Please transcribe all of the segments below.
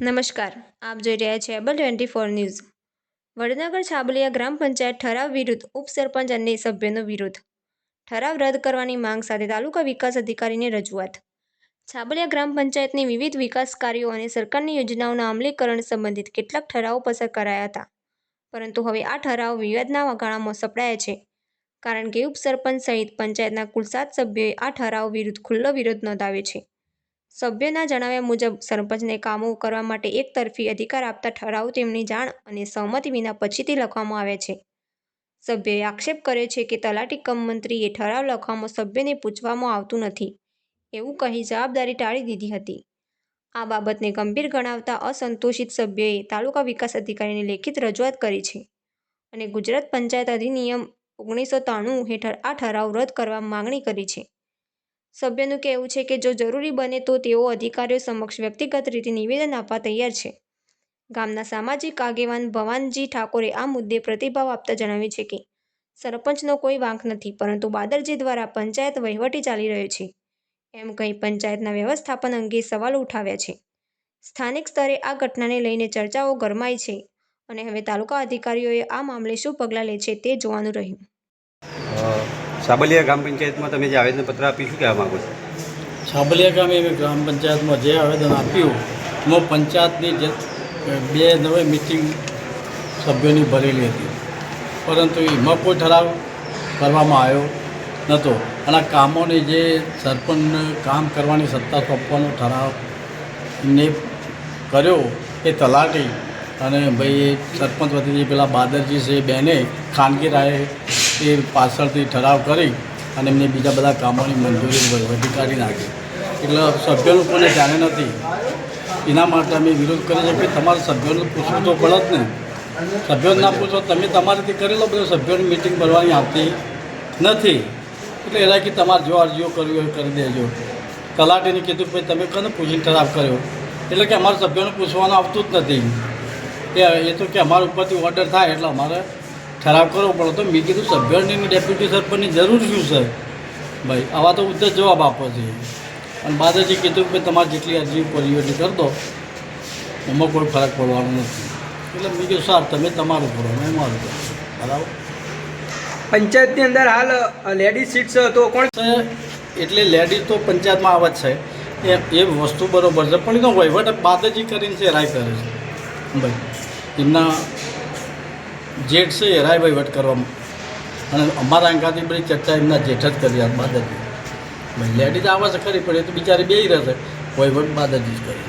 નમસ્કાર. આપ જોઈ રહ્યા છો able twenty four news. Vadnagar Chhabaliya ગ્રામ પંચાયત ઠરાવ વિરુદ્ધ ઉપસરપંચ અને સભ્યનો વિરોધ. ઠરાવ રદ કરવાની માંગ સાથે તાલુકા વિકાસ અધિકારીને રજૂઆત. છાબલિયા ગ્રામ પંચાયતની વિવિધ વિકાસ કાર્યો અને સરકારની યોજનાઓના અમલીકરણ સંબંધિત કેટલાક ઠરાવો પસાર કરાયા હતા. પરંતુ હવે આ ઠરાવ વિવાદના વઘાણામાં સપડાયા છે. કારણ કે ઉપસરપંચ સહિત પંચાયતના કુલ સાત સભ્યોએ આ ઠરાવ વિરુદ્ધ ખુલ્લો વિરોધ નોંધાવ્યો છે. સભ્યોના જણાવ્યા મુજબ, સરપંચને કામો કરવા માટે એકતરફી અધિકાર આપતા ઠરાવ તેમની જાણ અને સહમતિ વિના પછીથી લખવામાં આવે છે. સભ્યએ આક્ષેપ કર્યો છે કે તલાટી કમ મંત્રીએ ઠરાવ લખવામાં સભ્યને પૂછવામાં આવતું નથી. એવું કહી જવાબદારી ટાળી દીધી હતી. આ બાબતને ગંભીર ગણાવતા અસંતોષિત સભ્યએ તાલુકા વિકાસ અધિકારીને લેખિત રજૂઆત કરી છે અને ગુજરાત પંચાયત અધિનિયમ ઓગણીસો ત્રાણું હેઠળ આ ઠરાવ રદ કરવા માંગણી કરી છે. સભ્યનું કહેવું છે કે જો જરૂરી બને તો તેઓ અધિકારીઓ સમક્ષ વ્યક્તિગત રીતે નિવેદન આપવા તૈયાર છે. ગામના સામાજિક આગેવાન ભવાનજી ઠાકોરે આ મુદ્દે પ્રતિભાવ આપતા જણાવ્યું છે કે, સરપંચનો કોઈ વાંક નથી, પરંતુ બાદરજી દ્વારા પંચાયત વહીવટી ચાલી રહ્યો છે. એમ કહી પંચાયતના વ્યવસ્થાપન અંગે સવાલો ઉઠાવ્યા છે. સ્થાનિક સ્તરે આ ઘટનાને લઈને ચર્ચાઓ ગરમાઈ છે અને હવે તાલુકા અધિકારીઓએ આ મામલે શું પગલાં લે છે તે જોવાનું રહ્યું. સાબલિયા ગ્રામ પંચાયતમાં તમે જે આવેદનપત્ર આપ્યું, શું કહેવા માગો છો? સાબલિયા ગામે અમે ગ્રામ પંચાયતમાં જે આવેદન આપ્યું, એમાં પંચાયતની જે બે નવે મિટિંગ સભ્યોની ભરેલી હતી. પરંતુ એમાં કોઈ ઠરાવ કરવામાં આવ્યો નહોતો અને કામોને જે સરપંચને કામ કરવાની સત્તા સોંપવાનો ઠરાવ ને કર્યો, એ તલાટી. અને ભાઈ સરપંચ વતી પેલા બાદરજી છે બેને ખાનગી રાયે એ પાછળથી ઠરાવ કરી અને એમને બીજા બધા કામોની મંજૂરી વધી કાઢી નાખી. એટલે સભ્યોનું કોઈને જાણે નથી. એના માટે અમે વિરોધ કરીએ કે તમારે સભ્યોને પૂછવું તો પડે જ ને. સભ્યોને ના પૂછો તમે તમારીથી કરી લો બધું સભ્યોની મિટિંગ ભરવાની આવતી નથી. એટલે એના કે તમારે જો અરજીઓ કરવી હોય કરી દેજો. તલાટીને કીધું ભાઈ તમે કોને પૂછીને ઠરાવ કર્યો? એટલે કે અમારા સભ્યોને પૂછવાનું આવતું જ નથી. એ તો કે અમારા ઉપરથી ઓર્ડર થાય એટલે અમારે ઠરાવ કરવો પડે તો મેં કીધું સભ્યોની ડેપ્યુટી સરપંચની જરૂર શું સર ભાઈ આવા તો ઉદ્દેશ જવાબ આપો છે. અને બાદરજી કીધું કે તમારે જેટલી અરજી કરવી એટલી કરી દો એમાં કોઈ ફરક પડવાનો નથી. એટલે મેં કીધું સર તમે તમારું કરો મેં મારું કરો. બરાબર? પંચાયતની અંદર હાલ લેડીઝ સીટ્સ તો કોણ છે એટલે લેડીઝ તો પંચાયતમાં આવે છે. એ એ વસ્તુ બરાબર છે પણ એનો વહીવટ બાદરજી કરીને છે રાય કરે છે. ભાઈ એમના જેઠ છે એ રાય વહીવટ કરવામાં. અને અમારા અંકાથી બધી ચર્ચા એમના જેઠ જ કરી આ બાદરજી ભાઈ લેડીઝ આવે છે ખરી પડે તો બિચારી બે રહેશે વહીવટ બાદરજી જ કરી.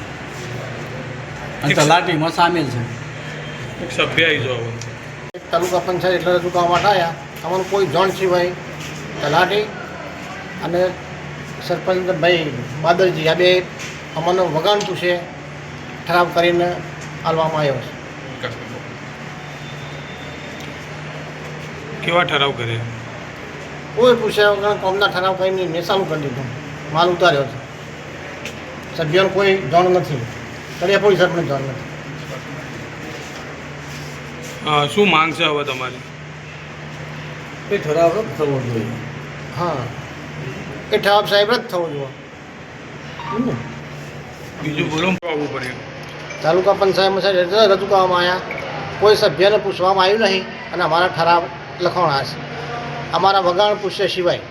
અને તલાટીમાં સામેલ છે. એક સભ્ય આવી જાવ તાલુકા પંચાયત એટલે રજૂ કરવા માટે આવ્યા અમારું કોઈ જણ સિવાય તલાટી અને સરપંચ ભાઈ બાદરજી આ બે અમને વગાણતું છે. ઠરાવ કરીને આલવામાં આવ્યો છે. કેવા ઠરાવ કરે? કોઈ પૂછ્યા વગર કોમના ઠરાવ કરીને નિશાનું કરી દીધું. માલ ઉતાર્યો છે. સભ્યોને કોઈ જણ નથી. કર્યા કોઈ સરપંચ જણ નથી. શું માંગ છે હવે તમારી? એ ઠરાવ રદ થવો જોઈએ. હા. એ ઠરાવ સાહેબ જ થવો જોઈએ. બીજું બોલો આવવું પડે? તાલુકા પંચાયતમાં સાહેબ રજૂ કરવામાં આવ્યા. કોઈ સભ્યને પૂછવામાં આવ્યું નહીં અને અમારા ઠરાવ લખવાના છે અમારા વગાણ પુષ્ય સિવાય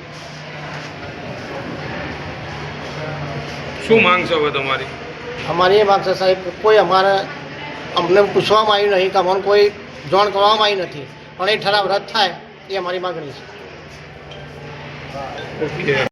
શું માંગ છે હવે તમારી? અમારી એ માંગ છે સાહેબ કોઈ અમારે અમને પૂછવામાં આવ્યું નહીં કે અમને કોઈ જોણ કરવામાં આવી નથી. પણ એ ઠરાવ રદ થાય એ અમારી માગણી છે.